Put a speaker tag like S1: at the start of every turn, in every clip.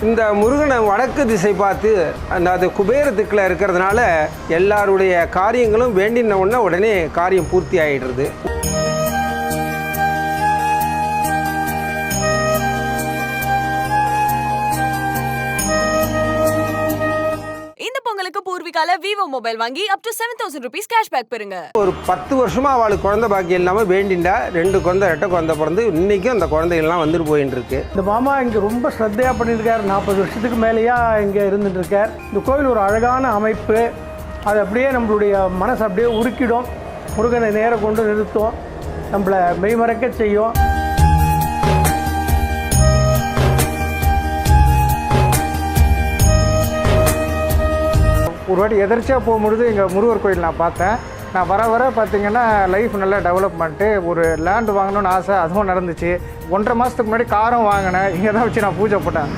S1: இந்த முருகனை வடக்கு திசை பார்த்து அந்த அது குபேர திக்கில் இருக்கிறதுனால எல்லாருடைய காரியங்களும் வேண்டின உடனே காரியம் பூர்த்தி
S2: ஆகிடுறது விவோ மொபைல் வாங்கி up to seven thousand rupees cashback பெறுங்க.
S1: ஒரு பத்து வருஷமாக அவளுக்கு குழந்தை பாக்கியம் இல்லாமல் வேண்டிண்டா. ரெண்டு குழந்தை ரெட்டை குழந்தை பிறந்து இன்றைக்கும் அந்த குழந்தைகள்லாம் வந்துட்டு போயின்னு இருக்கு
S3: இந்த மாமா இங்கே ரொம்ப ஸ்ரத்தையாக பண்ணியிருக்கார். நாற்பது வருஷத்துக்கு மேலேயா இங்கே இருந்துட்டு இருக்கார் இந்த கோவில் ஒரு அழகான அமைப்பு. அது அப்படியே நம்மளுடைய மனசை அப்படியே உருக்கிடும். முருகனை நேர கொண்டு நிறுத்தும். நம்மளை மெய்மறக்க செய்யும்.
S4: ஒரு வாட்டி எதர்ச்சியாக போகும்பொழுது இங்கே முருகர் கோயில் நான் பார்த்தேன். நான் வர வர பார்த்தீங்கன்னா லைஃப் நல்லா டெவலப்மெண்ட்டு ஒரு லேண்டு வாங்கணும்னு ஆசை அதுவும் நடந்துச்சு. ஒன்றரை மாதத்துக்கு முன்னாடி காரம் வாங்கினேன். இங்கே தான் வச்சு நான் பூஜை போட்டேன்.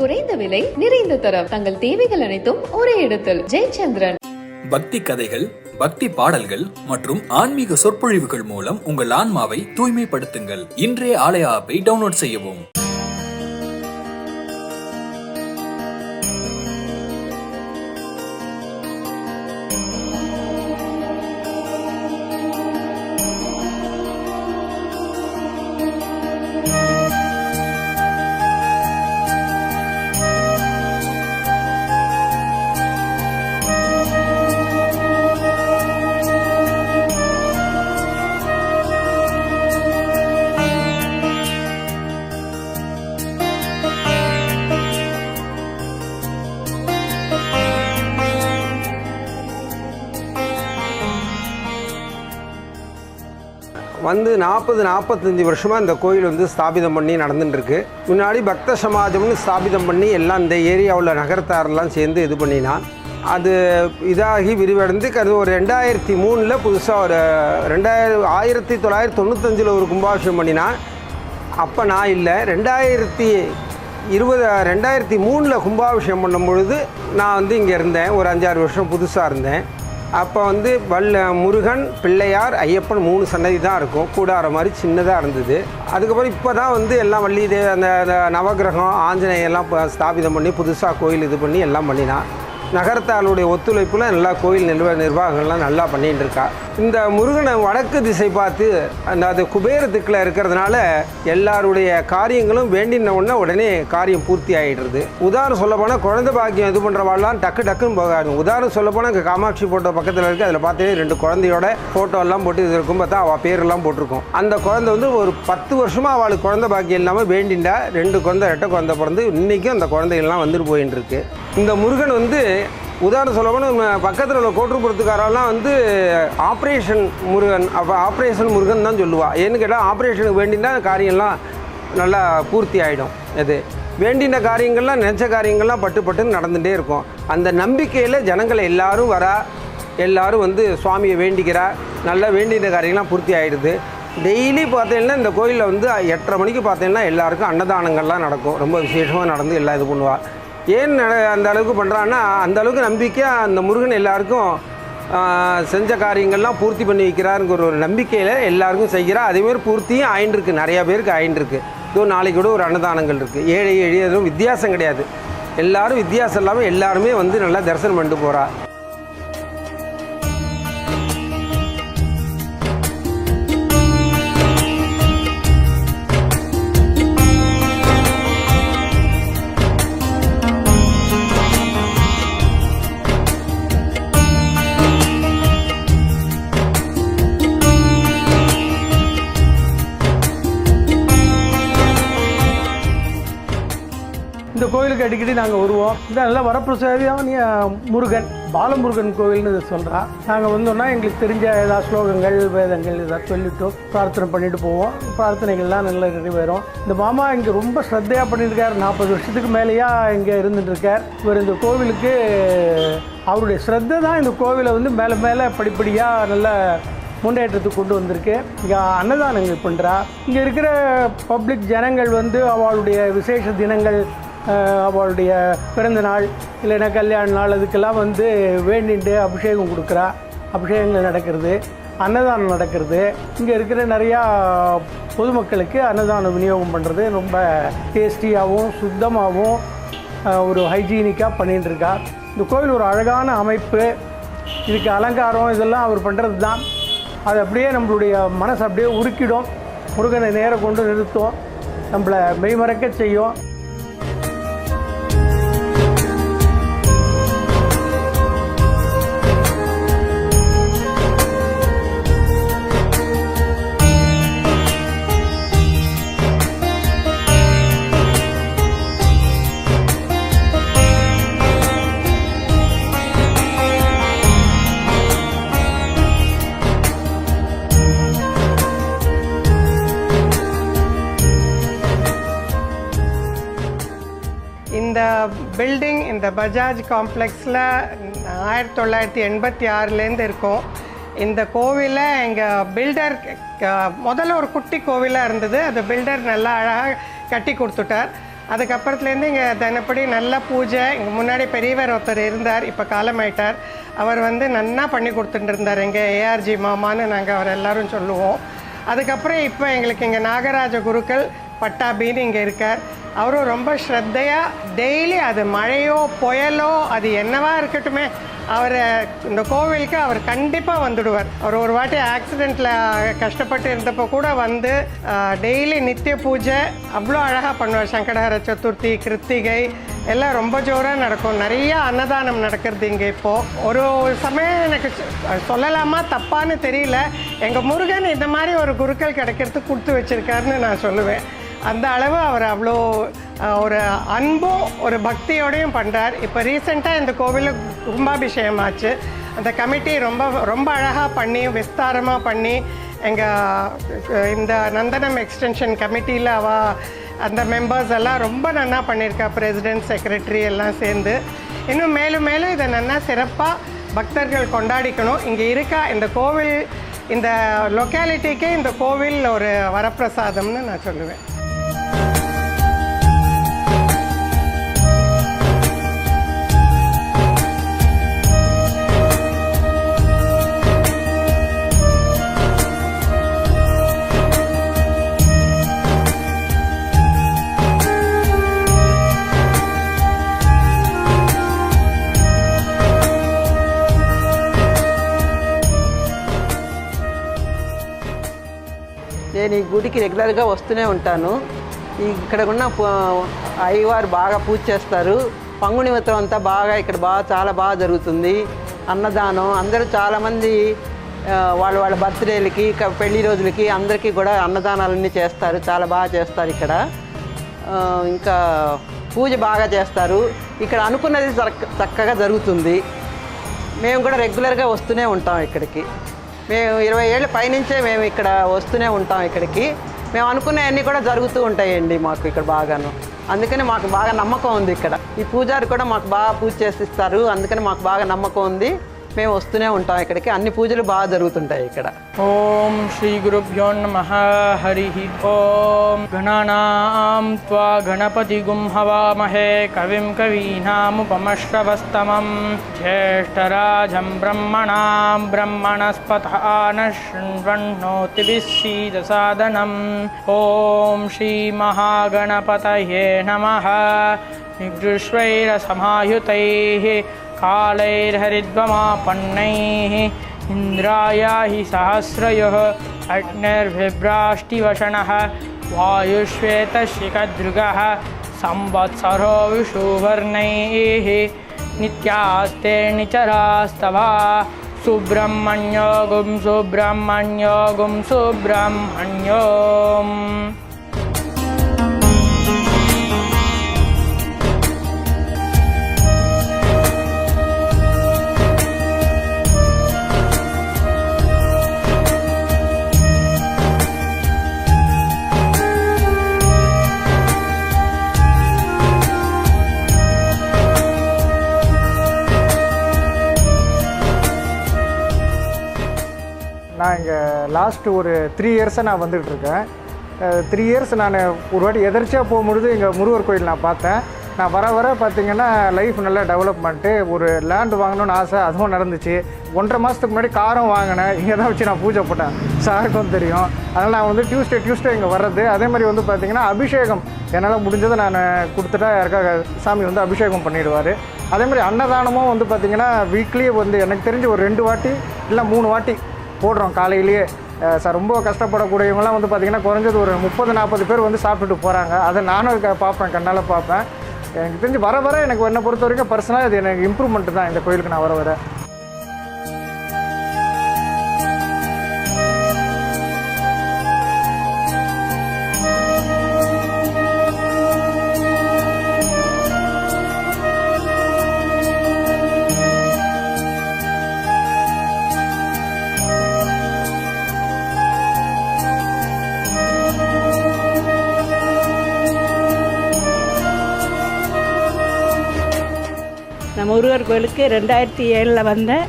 S5: குறைந்த விலை நிறைந்த தரம். தங்கள் தேவைகள் அனைத்தும் ஒரே இடத்தில். ஜெயச்சந்திரன்.
S6: பக்தி கதைகள் பக்தி பாடல்கள் மற்றும் ஆன்மீக சொற்பொழிவுகள் மூலம் உங்கள் ஆன்மாவை தூய்மைப்படுத்துங்கள். இன்றைய ஆலய ஆப்பை டவுன்லோட் செய்யவும்.
S1: வந்து நாற்பது நாற்பத்தஞ்சு வருஷமாக இந்த கோயில் வந்து ஸ்தாபிதம் பண்ணி நடந்துட்டுருக்கு. முன்னாடி பக்த சமாஜம்னு ஸ்தாபிதம் பண்ணி எல்லாம் இந்த ஏரியாவில் நகரத்தாரெல்லாம் சேர்ந்து இது பண்ணினான் அது இதாகி விரிவடைந்து அது ஒரு ரெண்டாயிரத்தி மூணில் புதுசாக ஒரு ரெண்டாயிரம் ஆயிரத்தி தொள்ளாயிரத்தி தொண்ணூத்தஞ்சில் ஒரு கும்பாபிஷேகம் பண்ணினா. அப்போ நான் இல்லை. ரெண்டாயிரத்தி இருபது ரெண்டாயிரத்தி மூணில் கும்பாபிஷேகம் பண்ணும் பொழுது நான் வந்து இங்கே இருந்தேன். ஒரு அஞ்சாறு வருஷம் புதுசாக இருந்தேன். அப்போ வந்து வல்ல முருகன் பிள்ளையார் ஐயப்பன் மூணு சன்னதி தான் இருக்கும். கூடார மாதிரி சின்னதாக இருந்தது. அதுக்கப்புறம் இப்போ தான் வந்து எல்லாம் வள்ளி தேவ அந்த நவகிரகம் ஆஞ்சநேயெல்லாம் ஸ்தாபிதம் பண்ணி புதுசாக கோயில் இது பண்ணி எல்லாம் பண்ணினான். நகரத்தாளுடைய ஒத்துழைப்பில் நல்லா கோயில் நிர்வாக நிர்வாகங்கள்லாம் நல்லா பண்ணிட்டு இருக்கா இந்த முருகனை வடக்கு திசை பார்த்து அந்த அது குபேர திக்கில் இருக்கிறதுனால எல்லாருடைய காரியங்களும் வேண்டின உடனே உடனே காரியம் பூர்த்தி ஆகிடுறது உதாரணம் சொல்ல போனால் குழந்தை பாக்கியம் இது பண்ணுறவாள்லாம் டக்கு டக்குன்னு போகாது. உதாரணம் சொல்ல போனால் இங்கே காமாட்சி போட்டோ பக்கத்தில் இருக்குது அதில் பார்த்தீங்கன்னா ரெண்டு குழந்தையோட ஃபோட்டோ எல்லாம் போட்டு இது இருக்கும். பார்த்தா அவள் பேரெல்லாம் போட்டிருக்கோம். அந்த குழந்தை வந்து ஒரு பத்து வருஷமாக அவளுக்கு குழந்தை பாக்கியம் இல்லாமல் வேண்டிண்டா. ரெண்டு குழந்தை ரெட்டை குழந்தை பிறந்து இன்றைக்கும் அந்த குழந்தைகள்லாம் வந்துட்டு போயின்னு இருக்கு இந்த முருகன் வந்து உதாரணம் சொல்ல போனால் பக்கத்தில் உள்ள கோட்டுப்புறத்துக்காரெல்லாம் வந்து ஆப்ரேஷன் முருகன் அப்போ ஆப்ரேஷன் முருகன் தான் சொல்லுவாள் ஏன்னு கேட்டால் ஆப்ரேஷனுக்கு வேண்டினா காரியம்லாம் நல்லா பூர்த்தி ஆகிடும் இது வேண்டின காரியங்கள்லாம் நினச்ச காரியங்கள்லாம் பட்டு பட்டுன்னு நடந்துகிட்டே இருக்கும். அந்த நம்பிக்கையில் ஜனங்களை எல்லாரும் வரா. எல்லாரும் வந்து சுவாமியை வேண்டிக்கிறா. நல்லா வேண்டின காரியங்கள்லாம் பூர்த்தி ஆகிடுது டெய்லி பார்த்தீங்கன்னா இந்த கோயிலில் வந்து எட்டரை மணிக்கு பார்த்தீங்கன்னா எல்லாருக்கும் அன்னதானங்கள்லாம் நடக்கும். ரொம்ப விசேஷமாக நடந்து எல்லாம் இது பண்ணுவாள் ஏன் நட- அந்த அளவுக்கு பண்ணுறான்னா அந்த அளவுக்கு நம்பிக்கையாக அந்த முருகன் எல்லாருக்கும் செஞ்ச காரியங்கள்லாம் பூர்த்தி பண்ணி வைக்கிறாருங்கிற ஒரு நம்பிக்கையில் எல்லாருக்கும் செய்கிறா. அதேமாதிரி பூர்த்தியும் ஆயின்றிருக்கு. நிறையா பேருக்கு ஆயின்றிருக்கு. இதோ நாளைக்கு கூட ஒரு அன்னதானங்கள் இருக்குது ஏழை எளியதும் வித்தியாசம் கிடையாது. எல்லாரும் வித்தியாசம் இல்லாமல் எல்லாருமே வந்து நல்லா தரிசனம் பண்ணிட்டு போகிறா
S3: கோயிலுக்கு அடிக்கடி நாங்கள் வருவோம். இந்த நல்ல நீ முருகன் பாலமுருகன் கோவில்னு சொல்கிறா நாங்கள் வந்தோம்னா எங்களுக்கு தெரிஞ்ச ஏதாவது ஸ்லோகங்கள் வேதங்கள் ஏதாவது சொல்லிவிட்டு பிரார்த்தனை பண்ணிட்டு போவோம். பிரார்த்தனைகள்லாம் நல்ல நிறைவேறும். இந்த மாமா இங்கே ரொம்ப ஸ்ரத்தையாக பண்ணியிருக்கார். நாற்பது வருஷத்துக்கு மேலேயா இங்கே இருந்துட்டுருக்கார். இவர் இந்த கோவிலுக்கு அவருடைய ஸ்ரத்தை தான் இந்த கோவிலை வந்து மேலே மேலே படிப்படியாக நல்ல முன்னேற்றத்துக்கு கொண்டு வந்திருக்கு. இங்கே அன்னதானங்கள் பண்ணுறா இங்கே இருக்கிற பப்ளிக் ஜனங்கள் வந்து அவளுடைய விசேஷ தினங்கள் அவளுடைய பிறந்த நாள் இல்லைன்னா கல்யாண நாள் அதுக்கெல்லாம் வந்து வேண்டிட்டு அபிஷேகம் கொடுக்குறா. அபிஷேகங்கள் நடக்கிறது அன்னதானம் நடக்கிறது. இங்கே இருக்கிற நிறையா பொதுமக்களுக்கு அன்னதானம் விநியோகம் பண்ணுறது ரொம்ப டேஸ்டியாகவும் சுத்தமாகவும் ஒரு ஹைஜீனிக்காக பண்ணிட்டு இருக்கா. இந்த கோவில் ஒரு அழகான அமைப்பு. இதுக்கு அலங்காரம் இதெல்லாம் அவர் பண்ணுறது தான். அது அப்படியே நம்மளுடைய மனசை அப்படியே உருக்கிடும். முருகனை நேரம் கொண்டு நிறுத்தும். நம்மளை மெய்மறக்க செய்யும்.
S7: இந்த பஜாஜ் காம்ப்ளெக்ஸில் ஆயிரத்தி தொள்ளாயிரத்தி எண்பத்தி ஆறுலேருந்து இருக்கோம். இந்த கோவிலை எங்கள் பில்டர் முதல்ல ஒரு குட்டி கோவிலாக இருந்தது. அது பில்டர் நல்லா அழகாக கட்டி கொடுத்துட்டார். அதுக்கப்புறத்துலேருந்து இங்கே தினப்படி நல்ல பூஜை. இங்கே முன்னாடி பெரியவர் ஒருத்தர் இருந்தார். இப்போ காலமாயிட்டார். அவர் வந்து நன்னா பண்ணி கொடுத்துட்டு இருந்தார். எங்கள் ஏஆர்ஜி மாமான்னு நாங்கள் அவர் எல்லாரும் சொல்லுவோம். அதுக்கப்புறம் இப்போ எங்களுக்கு இங்கே நாகராஜ குருக்கள் பட்டாபின்னு இங்கே இருக்கார். அவரும் ரொம்ப ஸ்ரத்தையாக டெய்லி அது மழையோ புயலோ அது என்னவா இருக்கட்டுமே அவர் இந்த கோவிலுக்கு அவர் கண்டிப்பாக வந்துடுவார். அவர் ஒரு வாட்டி ஆக்சிடெண்ட்டில் கஷ்டப்பட்டு இருந்தப்போ கூட வந்து டெய்லி நித்திய பூஜை அவ்வளோ அழகாக பண்ணுவார். சங்கடஹர சதுர்த்தி கிருத்திகை எல்லாம் ரொம்ப ஜோராக நடக்கும். நிறைய அன்னதானம் நடக்கிறது இங்கே இப்போது ஒரு சமயம் எனக்கு சொல்லலாமா தப்பான்னு தெரியல. எங்கள் முருகன் இந்த மாதிரி ஒரு குருக்கள் கிடைக்கிறதுக்கு கொடுத்து வச்சிருக்காருன்னு நான் சொல்லுவேன். அந்த அளவு அவர் அவ்வளோ ஒரு அன்பும் ஒரு பக்தியோடையும் பண்ணுறார் இப்போ ரீசெண்டாக இந்த கோவிலுக்கு கும்பாபிஷேகம் ஆச்சு அந்த கமிட்டி ரொம்ப ரொம்ப அழகாக பண்ணி விஸ்தாரமாக பண்ணி எங்கள் இந்த நந்தனம் எக்ஸ்டென்ஷன் கமிட்டியில் அவ அந்த மெம்பர்ஸ் எல்லாம் ரொம்ப நன்னா பண்ணியிருக்கா. பிரசிடென்ட் செக்ரட்டரி எல்லாம் சேர்ந்து. இன்னும் மேலும் மேலும் இதை நன்னா சிறப்பாக பக்தர்கள் கொண்டாடிக்கணும். இங்கே இருக்கா இந்த கோவில் இந்த லொக்காலிட்டிக்கே இந்த கோவில் ஒரு வரப்பிரசாதம்னு நான் சொல்லுவேன்.
S8: నేను ఈ గుడికి రెగ్యులర్గా వస్తూనే ఉంటాను. ఇక్కడ ఉన్న అయ్యవారు బాగా పూజ చేస్తారు. పంగుని వ్రతం అంతా బాగా ఇక్కడ బాగా చాలా బాగా జరుగుతుంది. అన్నదానం అందరూ చాలామంది వాళ్ళ వాళ్ళ బర్త్డేలకి పెళ్ళి రోజులకి అందరికీ కూడా అన్నదానాలన్నీ చేస్తారు. చాలా బాగా చేస్తారు ఇక్కడ. ఇంకా పూజ బాగా చేస్తారు. ఇక్కడ అనుకున్నది చక్కగా జరుగుతుంది. మేము కూడా రెగ్యులర్గా వస్తూనే ఉంటాం ఇక్కడికి. మేము ఇరవై ఏళ్ళ పైనుంచే మేము ఇక్కడ వస్తూనే ఉంటాం ఇక్కడికి. మేము అనుకునేవన్నీ కూడా జరుగుతూ ఉంటాయండి మాకు ఇక్కడ బాగాను. అందుకని మాకు బాగా నమ్మకం ఉంది ఇక్కడ. ఈ పూజారి కూడా మాకు బాగా పూజ చేసిస్తారు. అందుకని మాకు బాగా నమ్మకం ఉంది. మేము వస్తూనే ఉంటాం ఇక్కడికి. అన్ని పూజలు బాగా జరుగుతుంటాయి ఇక్కడ.
S9: ఓం శ్రీ గురుభ్యో నమ. ఓం. గణనాం త్వా గణపతి గుంహవామహే కవిం కవీనాముపమశ్రవస్తమం. జ్యేష్టరాజం బ్రహ్మణాం బ్రహ్మణస్పథాన శృణ్వన్నోతిభిస్సీదసాదనం ఓం శ్రీ మహాగణపతయే నమ. कालैर्हरिद्वमापन्नैः इन्द्राय हि सहस्रयोः अग्निर्भिभ्राष्टिवशनः वायुश्वेतशिखदृगः संवत्सरो विषुवर्णैः नित्यास्ते निचरास्तवा सुब्रह्मण्यो गुं सुब्रह्मण्यो गुं सुब्रह्मण्योम्
S4: லாஸ்ட்டு ஒரு த்ரீ இயர்ஸாக நான் வந்துகிட்டு இருக்கேன். த்ரீ இயர்ஸ் நான் ஒரு வாட்டி எதர்ச்சியாக போகும்பொழுது எங்கள் முருகர் கோயில் நான் பார்த்தேன். நான் வர வர பார்த்திங்கன்னா லைஃப் நல்லா டெவலப்மெண்ட்டு ஒரு லேண்ட் வாங்கணும்னு ஆசை அதுவும் நடந்துச்சு. ஒன்றரை மாதத்துக்கு முன்னாடி காரம் வாங்கினேன். இங்கே தான் வச்சு நான் பூஜை போட்டேன். சாருக்கும் தெரியும். அதனால் நான் வந்து டியூஸ்டே டியூஸ்டே இங்கே வர்றது. அதே மாதிரி வந்து பார்த்திங்கன்னா அபிஷேகம். என்னால் முடிஞ்சதை நான் கொடுத்துட்டா யாருக்காக சாமி வந்து அபிஷேகம் பண்ணிவிடுவார் அதே மாதிரி அன்னதானமும் வந்து பார்த்திங்கன்னா வீக்லி வந்து எனக்கு தெரிஞ்சு ஒரு ரெண்டு வாட்டி இல்லை மூணு வாட்டி போடுறோம் காலையிலேயே. சார் ரொம்ப கஷ்டப்படக்கூடியவங்களாம் வந்து பார்த்திங்கன்னா குறைஞ்சது ஒரு முப்பது நாற்பது பேர் வந்து சாப்பிட்டுட்டு போகிறாங்க அதை நானும் க- பார்ப்பேன் கண்ணால் பார்ப்பேன். எனக்கு தெரிஞ்சு வர வர எனக்கு என்னை பொறுத்த வரைக்கும் பர்சனலாக இது எனக்கு இம்ப்ரூவ்மெண்ட் தான் இந்த கோயிலுக்கு நான் வர வர.
S10: முருகர் கோயிலுக்கு ரெண்டாயிரத்தி ஏழில் வந்தேன்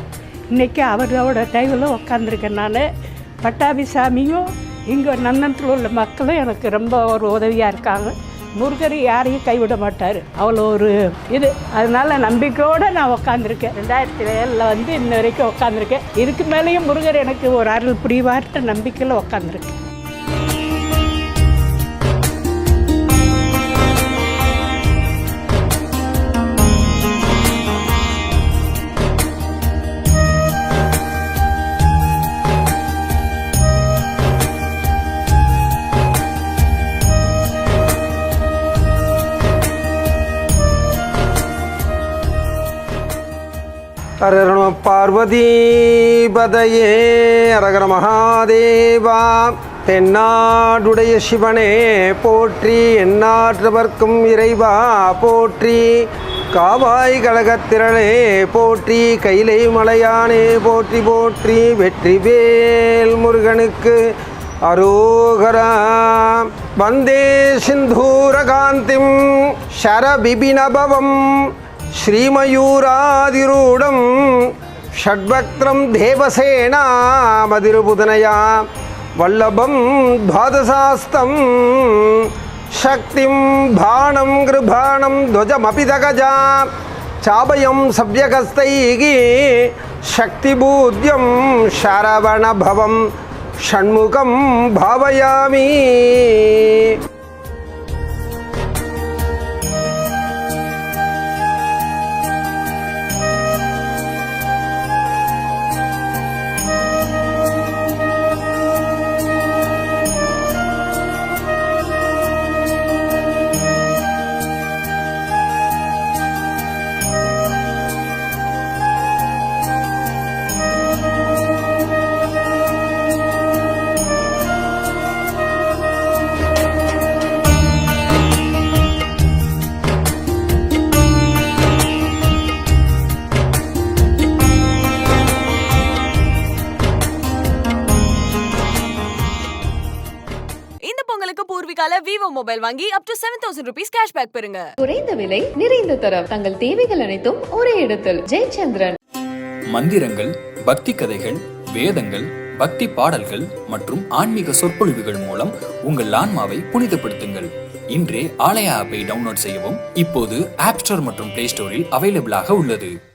S10: இன்றைக்கி அவரோட டைமில் உட்காந்துருக்கேன் நான். பட்டாபி சாமியும் இங்கே நன்னத்தில் உள்ள மக்களும் எனக்கு ரொம்ப ஒரு உதவியாக இருக்காங்க. முருகர் யாரையும் கைவிட மாட்டார். அவ்வளோ ஒரு இது. அதனால் நம்பிக்கையோடு நான் உட்காந்துருக்கேன் ரெண்டாயிரத்தி ஏழில் வந்து இன்ன வரைக்கும் உட்காந்துருக்கேன் இதுக்கு மேலேயும் முருகர் எனக்கு ஒரு அருள் புரிவார்ட்ட நம்பிக்கையில் உட்காந்துருக்கேன்
S1: ஹரண பார்வதீபதையே அரகர மகாதேவா தென்னாடுடைய சிவனே போற்றி எண்ணாற்றவர்க்கும் இறைவா போற்றி. காவாய் கழகத்திரளே போற்றி. கைலை மலையானே போற்றி போற்றி. வெற்றி வேல் முருகனுக்கு அரோகரா. வந்தே சிந்தூரகாந்திம் ஷரபிபினபவம் श्रीमयूरादिरूढं षड्वक्त्रं देवसेनामधिरुबुधनया वल्लभं द्वादशास्तं शक्तिं बाणं गृभाणं ध्वजमपि दगजा चाभयं सव्यकस्तैः शक्तिबूद्यं शरवणभवं षण्मुखं भावयामि।
S2: விவோ மொபைல் வாங்கி up to seven thousand rupees cashback பெறுங்க.
S5: குறைந்த விலை நிறைந்த தரம். தங்கள் தேவைகள் அனைத்தும் ஒரே இடத்தில். ஜெயச்சந்திரன்.
S6: மந்திரங்கள் பக்தி கதைகள் வேதங்கள் பக்தி பாடல்கள் மற்றும் ஆன்மீக சொற்பொழிவுகள் மூலம் உங்கள் ஆன்மாவை புனிதப்படுத்துங்கள். இன்றே ஆலயா ஆப்பை டவுன்லோட் செய்யவும் இப்போது ஆப் ஸ்டோர் மற்றும் பிளே ஸ்டோரில் அவைலபிளாக உள்ளது.